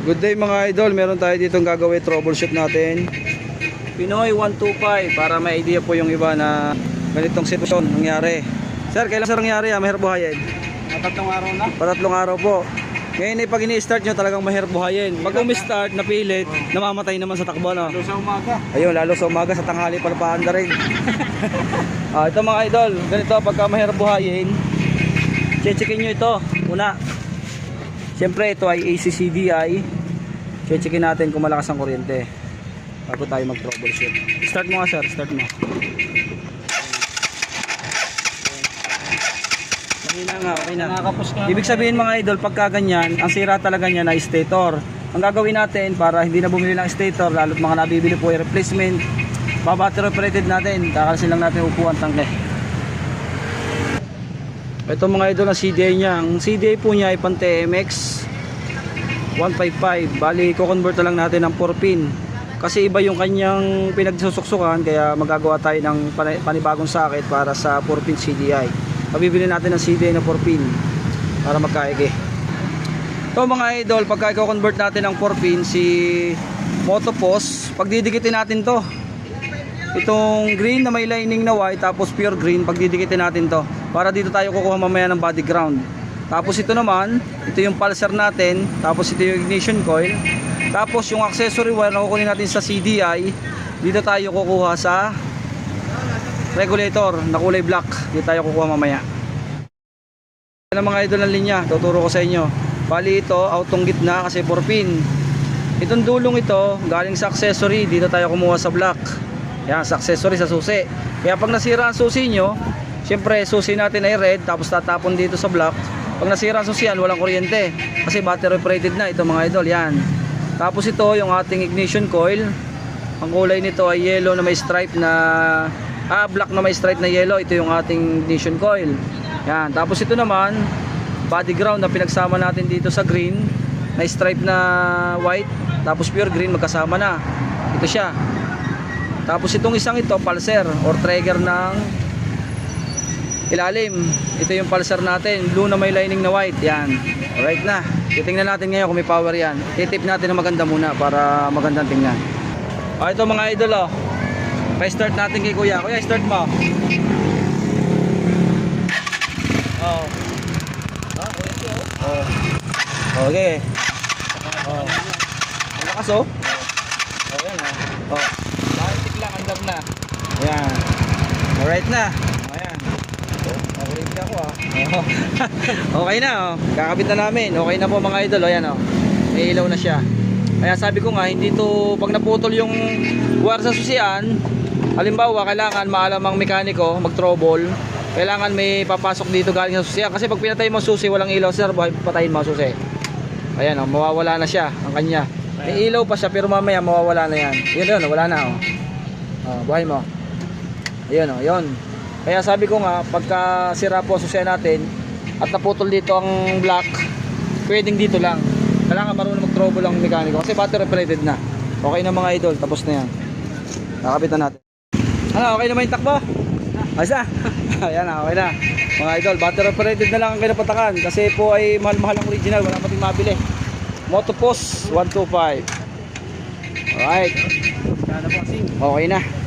Good day mga idol, meron tayo ditong gagawin troubleshoot natin. Pinoy 125 para may idea po yung iba na ganitong sitwasyon nangyari. Sir, kailan sir nangyari ah, mahirap buhayin? Tatlong araw na. Patatlong araw po. Ngayon ay pag ini-start nyo talagang mahirap buhayin. Pag umi-start, napilit, namamatay naman sa takbo no? Lalo sa umaga. Ayun, lalo sa umaga sa tanghali para paanda rin. ah, ito mga idol, ganito pagka mahirap buhayin, checkin nyo ito. Una, siyempre ito ay ACCDI. Checkin natin kung malakas ang kuryente bago tayo mag-troubleshoot. Start mo nga sir, start mo. Mahina nga, okay na. Ibig sabihin mga idol, pagka ganyan, ang sira talaga niya na stator. Ang gagawin natin para hindi na bumili ng stator, lalo't mga nabibili po ay replacement, babattery operated natin, kakalasin lang natin upuan tangke. Ito mga idol ang CDI niya. Ang CDI po niya ay pan TMX 155. Bali, ko-convert na lang natin ng 4 pin. Kasi iba yung kanyang pinagsusuksukan kaya magagawa tayo ng pani- panibagong socket para sa 4 pin CDI. Pabibili natin ng CDI na 4 pin para magkaigi. Ito mga idol, pagka i-convert natin ng 4 pin si Motopos, pagdidikitin natin to. Itong green na may lining na white tapos pure green, pagdidikitin natin to. Para dito tayo kukuha mamaya ng body ground. Tapos ito naman, ito yung pulsar natin, tapos ito yung ignition coil. Tapos yung accessory wire na kukunin natin sa CDI, dito tayo kukuha sa regulator na kulay black. Dito tayo kukuha mamaya. Ang mga idol ng linya, tuturo ko sa inyo. Bali ito, outong gitna kasi 4 pin. Itong dulong ito, galing sa accessory, dito tayo kumuha sa black. Yan, sa accessory sa susi. Kaya pag nasira ang susi nyo, syempre susi natin ay red, tapos tatapon dito sa black. Pag nasira ang susi yan, walang kuryente. Kasi battery operated na ito mga idol, yan. Tapos ito, yung ating ignition coil. Ang kulay nito ay yellow na may stripe na, ah, black na may stripe na yellow. Ito yung ating ignition coil. Yan, tapos ito naman, body ground na pinagsama natin dito sa green, na stripe na white, tapos pure green magkasama na. Ito siya. Tapos itong isang ito, pulser or trigger ng ilalim. Ito yung pulser natin, blue na may lining na white. Yan. Alright na. Titingnan natin ngayon kung may power yan. Titip natin na maganda muna para magandang tingnan. O ito mga idol oh. Pa-start natin kay kuya. Kuya, start mo. Oh. Oh. Okay. Oh. Lakas oh. Oh, yan oh. Oh. Lang andam na. Ayan. Alright na. Ayan. Oh, nakulit ka ako ah. Okay na oh. Kakabit na namin. Okay na po mga idol. Ayan oh. May ilaw na siya. Kaya sabi ko nga, hindi to, pag naputol yung wire sa susian, halimbawa, kailangan maalam ang mekaniko, mag-trouble, kailangan may papasok dito galing sa susian. Kasi pag pinatay mo susi, walang ilaw, sir, buhay, patayin mo susi. Ayan, oh, mawawala na siya, ang kanya. May ilaw pa siya, pero mamaya mawawala na yan. Yun, yun, wala na, oh. Oh, buhay mo. Ayun, oh, yun. Kaya sabi ko nga, pagka sira po susian natin, at naputol dito ang black, pwedeng dito lang. Kailangan marunong mag-trouble ang mekaniko kasi battery operated na. Okay na mga idol, tapos na yan. Nakapit na natin. Ano, okay na ba yung takbo? Ayos na. Ayan na, okay na. Mga idol, battery operated na lang ang kinapatakan kasi po ay mahal-mahal ang original, wala pating mabili. Motopos 125. Alright. Okay na.